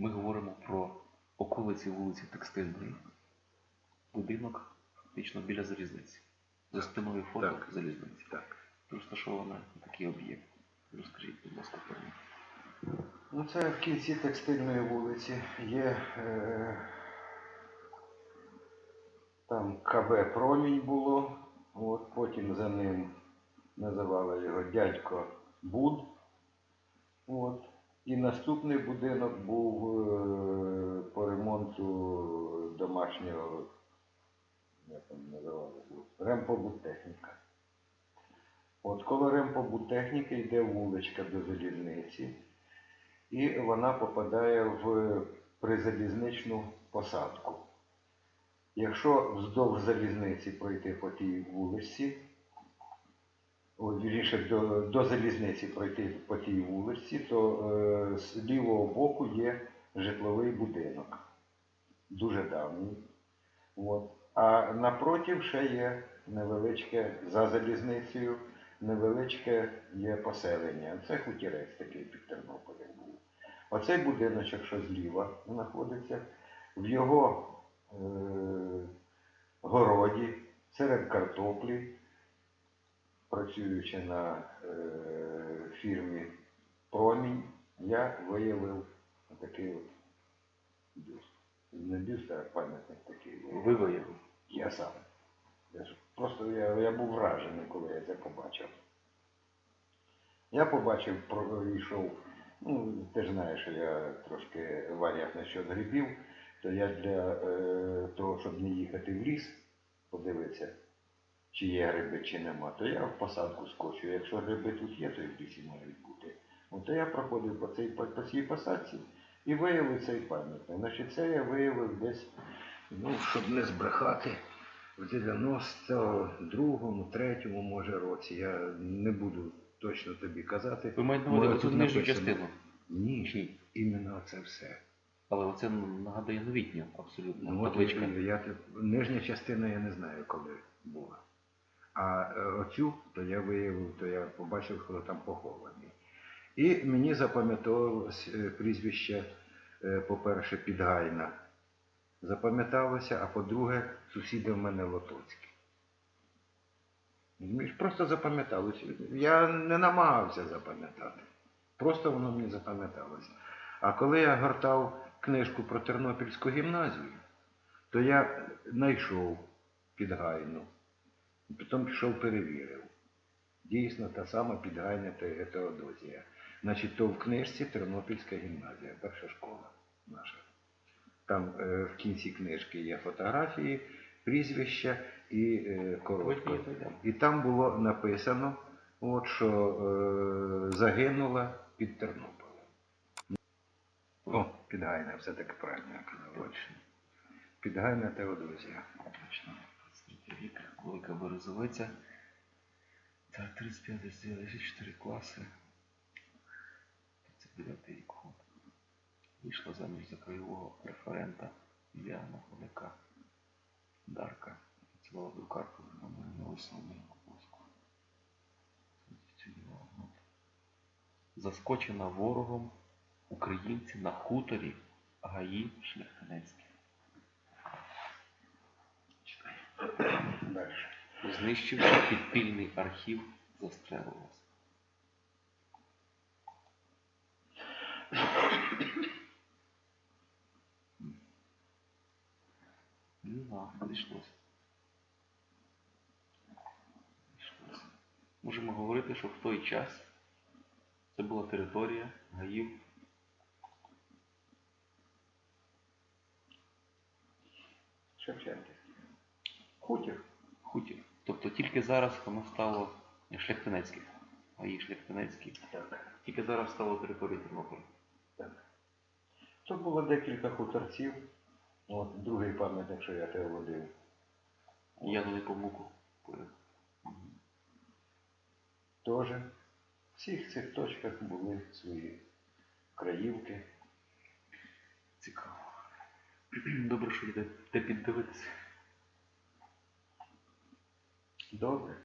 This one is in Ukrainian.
Ми говоримо про околиці вулиці Текстильної. Будинок фактично біля залізниці. За спиною фото Так. залізниці. Так. Розташовано такий об'єкт. Розкажіть, будь ласка, про нього. Ну, це в кінці текстильної вулиці є е, там КБ Промінь було, от, потім за ним називали його дядько Буд. От. І наступний будинок був е, по ремонту домашнього, як там називали, ремпобудтехніка. От коло ремпобудтехніки йде вуличка до залізниці і вона попадає в призалізничну посадку. Якщо вздовж залізниці пройти по тій вулиці, вірніше до, до залізниці пройти по тій вулиці, то е, з лівого боку є житловий будинок, дуже давній. От. А напротив ще є невеличке за залізницею, невеличке є поселення. Це хутірець такий під Тернополем був. Оцей будиночок, що зліва знаходиться, в його е, городі, серед картоплі, працюючи на е, фірмі Промінь, я виявив такий от бюст. Не бюст, а пам'ятник такий. Ви виявили. Я сам. Я ж просто я, я був вражений, коли я це побачив. Я побачив, пройшов, ну, ти ж знаєш, що я трошки варіант насчет грибів, то я для е, того, щоб не їхати в ліс, подивитися, чи є гриби, чи нема, то я в посадку скочу. Якщо гриби тут є, то і в лісі мають бути. От то я проходив по цій, по, по цій посадці і виявив цей пам'ятник. Значить, це я виявив десь, ну, щоб не збрехати, в 92-му, 3-му, може, році. Я не буду точно тобі казати. Ви маєте на увазі тут цю нижню частину. Ні, Ні. іменно це все. Але оце нагадує новітню абсолютно Ну, от я, я, нижня частина я не знаю, коли була. А е, оцю, то я виявив, то я побачив, хто там похований. І мені запам'ятовувалось е, прізвище, е, по-перше, Підгайна. Запам'яталося, а по-друге, сусіди в мене Лотоцькі. Просто запам'яталося. Я не намагався запам'ятати. Просто воно мені запам'яталося. А коли я гортав книжку про Тернопільську гімназію, то я знайшов підгайну. Потім пішов перевірив. Дійсно, та сама підгайна Те- Теодозія. Значить, то в книжці Тернопільська гімназія, перша школа наша. Там е, в кінці книжки є фотографії, прізвища і е, коротко. І там було написано, от, що е, загинула під Тернополем. О, Підгайна, все-таки правильно я казав. Підгайна Теодозія. Точно. 23 рік, велика. Так, 35 десь 4 класи. 39 рік. от. Вийшла заміж за краєвого референта Ілляна Хомяка. Дарка. Цілого друкарку на висновлення Куповську. Заскочена ворогом українці на хуторі Гаї Шляхтинецькі. Знищивши підпільний архів, застрелив вас. Ну да, прийшлося. Можемо говорити, що в той час це була територія гаїв Шевченківський. Хутір. хутір. Тобто тільки зараз воно стало шляхтинецьким. Гаї шляхтинецькі. Так. Тільки зараз стало територією Тернополя. так. Тут було декілька хуторців. От, другий пам'ятник, що я тебе водив. Я на Непомуку поряд. Теж. В всіх цих точках були свої краївки. Цікаво. Добре, що йде де піддивитися. Добре.